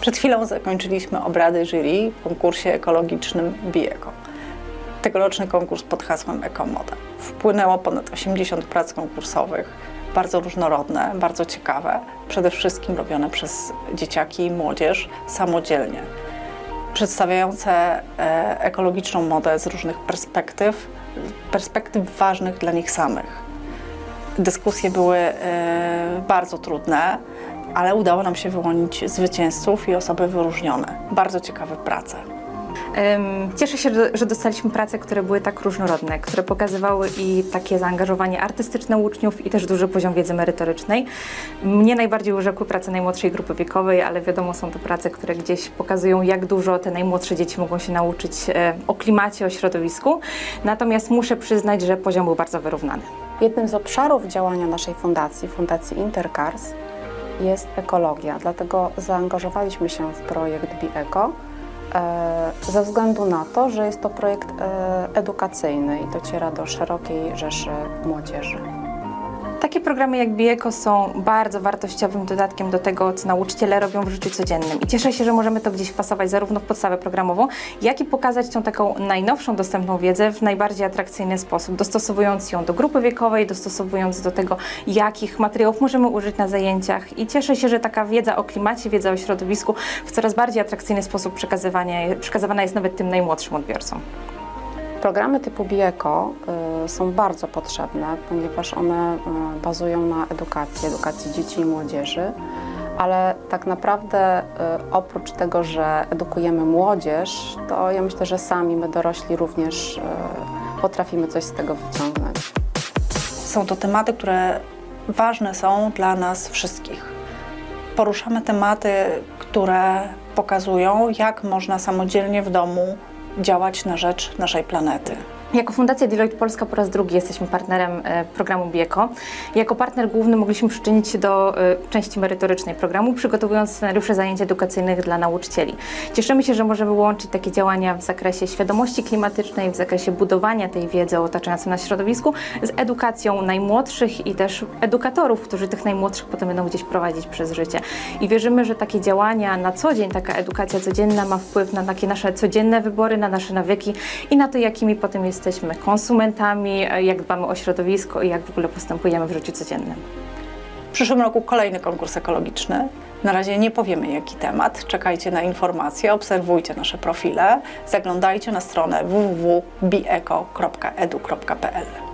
Przed chwilą zakończyliśmy obrady jury w konkursie ekologicznym Bieko. Tegoroczny konkurs pod hasłem Ekomoda. Wpłynęło ponad 80 prac konkursowych, bardzo różnorodne, bardzo ciekawe, przede wszystkim robione przez dzieciaki i młodzież samodzielnie, przedstawiające e, ekologiczną modę z różnych perspektyw, perspektyw ważnych dla nich samych. Dyskusje były e, bardzo trudne, ale udało nam się wyłonić zwycięzców i osoby wyróżnione. Bardzo ciekawe prace. Cieszę się, że- dostaliśmy prace, które były tak różnorodne, które pokazywały i takie zaangażowanie artystyczne uczniów i też duży poziom wiedzy merytorycznej. Mnie najbardziej urzekły prace najmłodszej grupy wiekowej, ale wiadomo, są to prace, które gdzieś pokazują, jak dużo te najmłodsze dzieci mogą się nauczyć e, o klimacie, o środowisku. Natomiast muszę przyznać, że poziom był bardzo wyrównany. Jednym z obszarów działania naszej fundacji, Fundacji Intercars, jest ekologia. Dlatego zaangażowaliśmy się w projekt BiEco ze względu na to, że jest to projekt e, edukacyjny i dociera do szerokiej rzeszy młodzieży. Takie programy jak Bieko są bardzo wartościowym dodatkiem do tego, co nauczyciele robią w życiu codziennym. I cieszę się, że możemy to gdzieś wpasować zarówno w podstawę programową, jak i pokazać tą taką najnowszą dostępną wiedzę w najbardziej atrakcyjny sposób, dostosowując ją do grupy wiekowej, dostosowując do tego, jakich materiałów możemy użyć na zajęciach. I cieszę się, że taka wiedza o klimacie, wiedza o środowisku w coraz bardziej atrakcyjny sposób przekazywana jest nawet tym najmłodszym odbiorcom. Programy typu BIECO y, są bardzo potrzebne, ponieważ one y, bazują na edukacji, edukacji dzieci i młodzieży, ale tak naprawdę y, oprócz tego, że edukujemy młodzież, to ja myślę, że sami my dorośli również potrafimy coś z tego wyciągnąć. Są to tematy, które ważne są dla nas wszystkich. Poruszamy tematy, które pokazują, jak można samodzielnie w domu działać na rzecz naszej planety. Jako Fundacja Deloitte Polska po raz drugi jesteśmy partnerem e, programu BIECO. Jako partner główny mogliśmy przyczynić się do e, części merytorycznej programu, przygotowując scenariusze zajęć edukacyjnych dla nauczycieli. Cieszymy się, że możemy łączyć takie działania w zakresie świadomości klimatycznej, w zakresie budowania tej wiedzy o otaczającym nas środowisku z edukacją najmłodszych i też edukatorów, którzy tych najmłodszych potem będą gdzieś prowadzić przez życie. I wierzymy, że takie działania na co dzień, taka edukacja codzienna ma wpływ na takie nasze codzienne wybory, na nasze nawyki i na to, jakimi potem jesteśmy konsumentami, e, jak dbamy o środowisko i jak w ogóle postępujemy w życiu codziennym. W przyszłym roku kolejny konkurs ekologiczny. Na razie nie powiemy jaki temat. Czekajcie na informacje, obserwujcie nasze profile, zaglądajcie na stronę www.bieko.edu.pl.